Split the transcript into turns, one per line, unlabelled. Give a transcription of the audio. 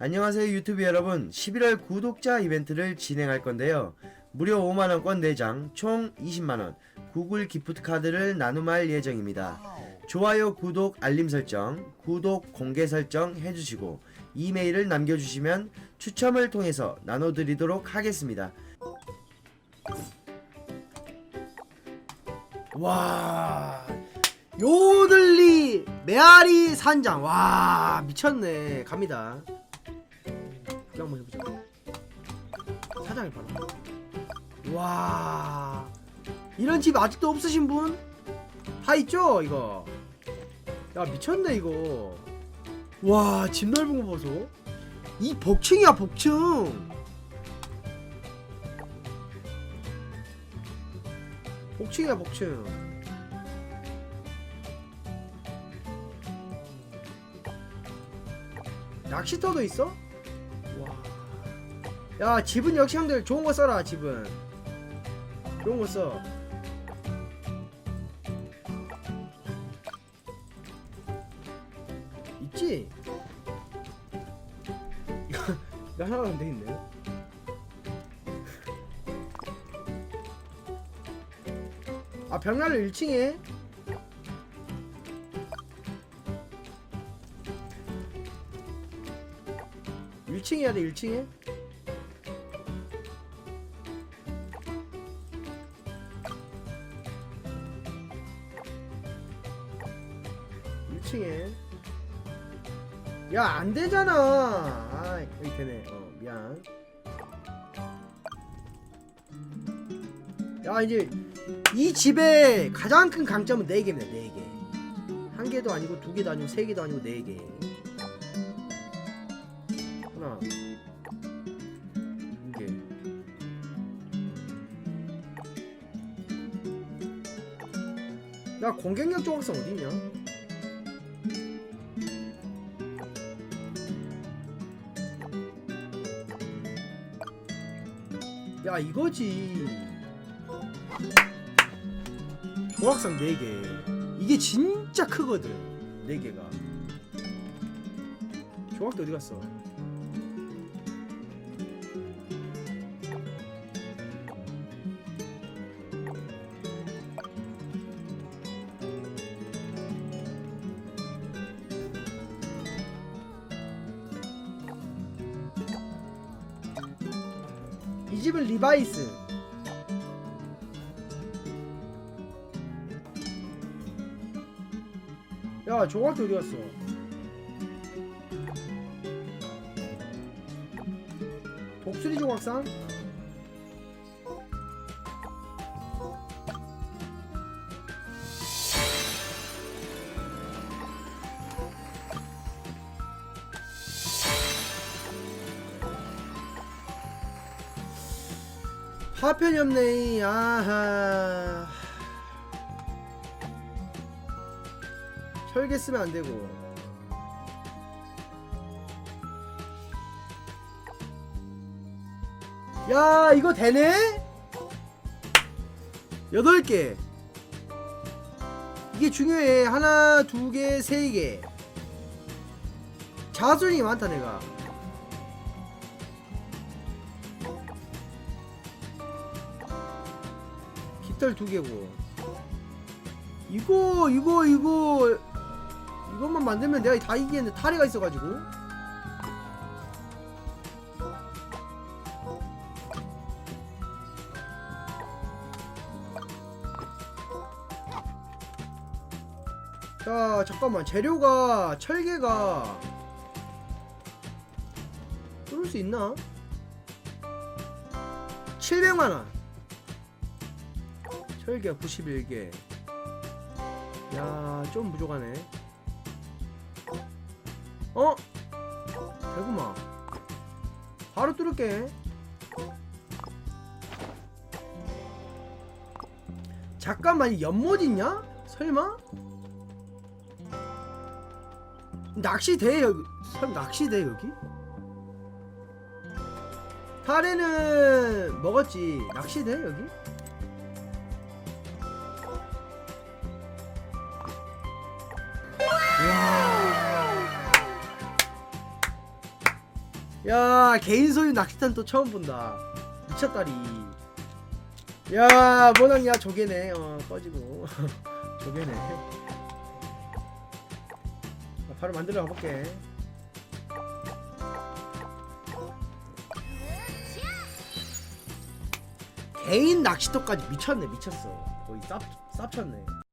안녕하세요 유튜브 여러분. 11월 구독자 이벤트를 진행할 건데요. 무료 5만원권 4장 총 20만원. 구글 기프트 카드를 나눔할 예정입니다. 좋아요 구독 알림 설정 구독 공개 설정 해주시고 이메일을 남겨주시면 추첨을 통해서 나눠드리도록 하겠습니다.
와 요들리 메아리 산장. 와 미쳤네. 갑니다 구경 한번 해보자. 사장이 바로. 와. 이런 집 아직도 없으신 분? 다 있죠 이거? 야 미쳤네 이거. 와 집 넓은 거 보소. 이 복층이야 복층. 복층이야 복층. 낚시터도 있어? 와. 야 집은 역시 형들 좋은 거 써라 집은 좋은 거 써. 있지? 이거 이거 하나만 돼 있네. 아 벽난로 1층에 1층 해야 돼 1층에 일층에 야 안되잖아. 아 여기 되네. 어 미안. 야 이제 이 집의 가장 큰 강점은 4개입니다 4개. 한 개도 아니고 두 개도 아니고 세 개도 아니고 네 개. 하나. 두 개. 야 공격력 조각상 어디 있냐 야 이거지. 조각상 4개. 이게 진짜 크거든 4개가. 조각도 어디 갔어 이 집은 리바이스. 야 조각도 어디 갔어? 독수리 조각상 파편이 없네. 아하. 철개 쓰면 안 되고. 야 이거 되네? 여덟 개. 이게 중요해. 하나 두개세개. 자수링이 많다 내가 깃털 두 개고. 이거 이거 이거. 이것만 만들면 내가 다 이기겠는데 탈의가 있어가지고. 자 잠깐만. 재료가 철개가. 뚫을 수 있나? 700만원 철개 91개 야 좀 부족하네 어? 대구마 바로 뚫을게 잠깐만 이 연못 있냐? 설마? 낚시 돼 여기 설 낚시 돼 여기? 타레는 먹었지 낚시 돼 여기? 야 개인 소유 낚시탄 또 처음 본다. 미쳤다리. 야 뭐났냐 조개네. 어 꺼지고. 조개네. 나 바로 만들어 가볼게. 개인 낚시터까지 미쳤네 미쳤어. 거의 쌉 쌉쳤네